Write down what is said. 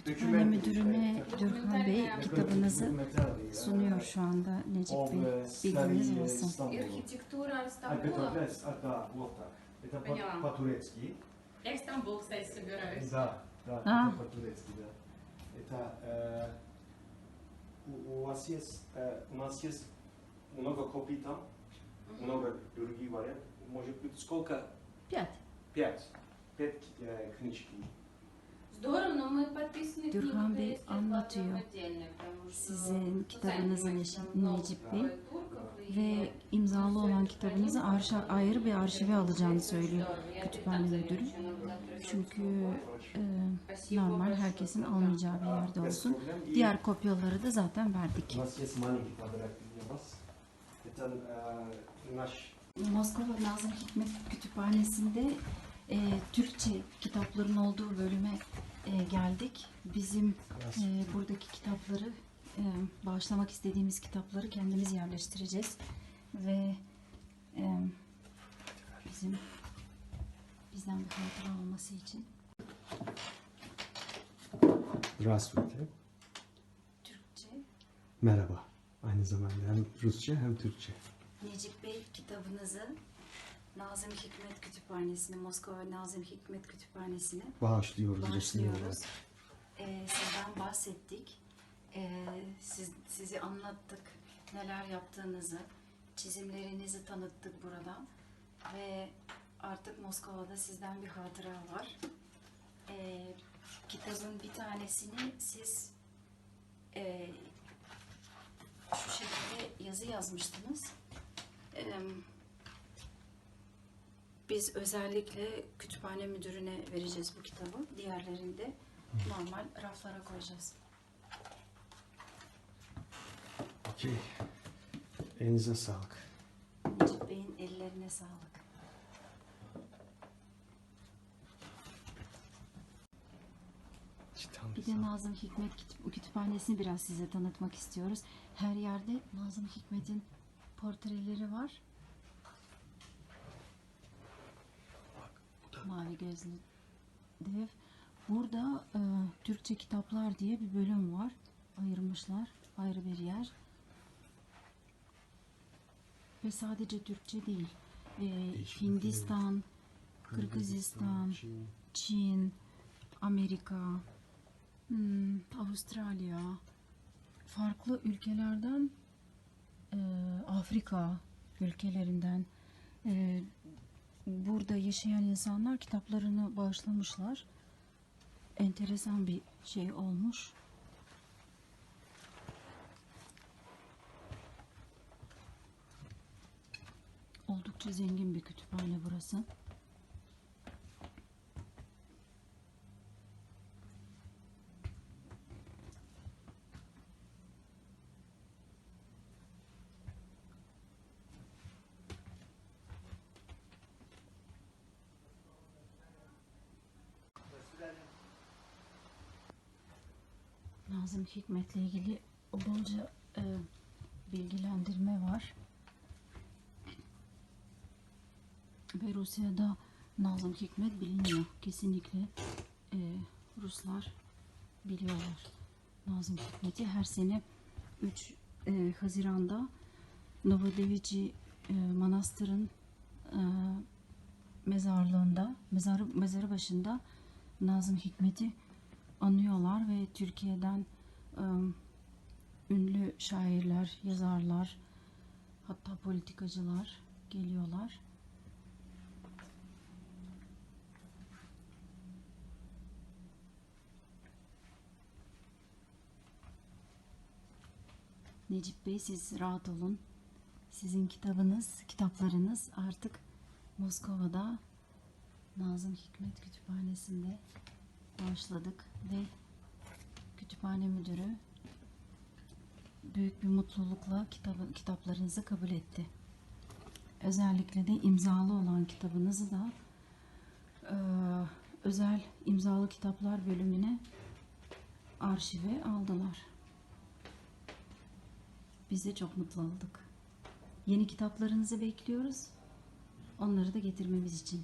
Kütüphane Müdürüne Gürkan Bey kitabınızı sunuyor şu anda Necip Bey. Bilginiz olsun. Архитектура А, Стамбула. Петропавловск, а, да, вот так. Это по- Поняла. по-турецки. Я в Стамбул, кстати, собираюсь. Да, да, А. это по-турецки, да. Это э, у, у вас есть, э, у нас есть много копий там, много других вариантов. Может быть, сколько? Пять. Пять. Пять э, книжки. Dürhan Bey anlatıyor. sizin kitabınızı Necip Bey ve imzalı olan kitabınızı arşiv, ayrı bir arşive alacağını söylüyor. kütüphane müdürü. Çünkü e, normal herkesin almayacağı bir yerde olsun. Diğer kopyaları da zaten verdik. Moskova Nazım Hikmet Kütüphanesi'nde e, Türkçe kitapların olduğu bölüme e, geldik. Bizim e, buradaki kitapları, e, bağışlamak istediğimiz kitapları kendimiz yerleştireceğiz. Ve e, bizim bizden bir hatıra olması için Здравствуйте. Türkçe Merhaba. Aynı zamanda hem Rusça hem Türkçe. Necip Bey kitabınızı Nazım Hikmet Kütüphanesi'ne, Moskova Nazım Hikmet Kütüphanesi'ne Bağışlıyoruz olarak. Ee, sizden bahsettik. Ee, siz, sizi anlattık. Neler yaptığınızı, çizimlerinizi tanıttık burada. Ve artık Moskova'da sizden bir hatıra var. Ee, kitabın bir tanesini siz e, şu şekilde yazı yazmıştınız. Ee, biz özellikle kütüphane müdürüne vereceğiz bu kitabı. Diğerlerini de normal raflara koyacağız. Okey. Elinize sağlık. Necip Bey'in ellerine sağlık. Cidden Bir de Nazım Hikmet kütüp- kütüphanesini biraz size tanıtmak istiyoruz. Her yerde Nazım Hikmet'in portreleri var. Mavi gözlü dev. Burada e, Türkçe kitaplar diye bir bölüm var. Ayırmışlar ayrı bir yer. Ve sadece Türkçe değil. E, Değişik Hindistan, Kırgızistan, Çin. Çin, Amerika, hmm, Avustralya, farklı ülkelerden e, Afrika ülkelerinden e, burada yaşayan insanlar kitaplarını bağışlamışlar. Enteresan bir şey olmuş. Oldukça zengin bir kütüphane burası. Nazım Hikmet'le ilgili bolca e, bilgilendirme var. Ve Rusya'da Nazım Hikmet biliniyor. Kesinlikle e, Ruslar biliyorlar Nazım Hikmet'i. Her sene 3 e, Haziran'da Novodevici e, Manastır'ın e, mezarlığında, mezarı, mezarı başında Nazım Hikmet'i anıyorlar ve Türkiye'den e, ünlü şairler, yazarlar, hatta politikacılar geliyorlar. Necip Bey siz rahat olun. Sizin kitabınız, kitaplarınız artık Moskova'da Nazım Hikmet Kütüphanesi'nde başladık ve kütüphane müdürü büyük bir mutlulukla kitabı, kitaplarınızı kabul etti. Özellikle de imzalı olan kitabınızı da eee, özel imzalı kitaplar bölümüne arşive aldılar. Biz de çok mutlu olduk. Yeni kitaplarınızı bekliyoruz. Onları da getirmemiz için.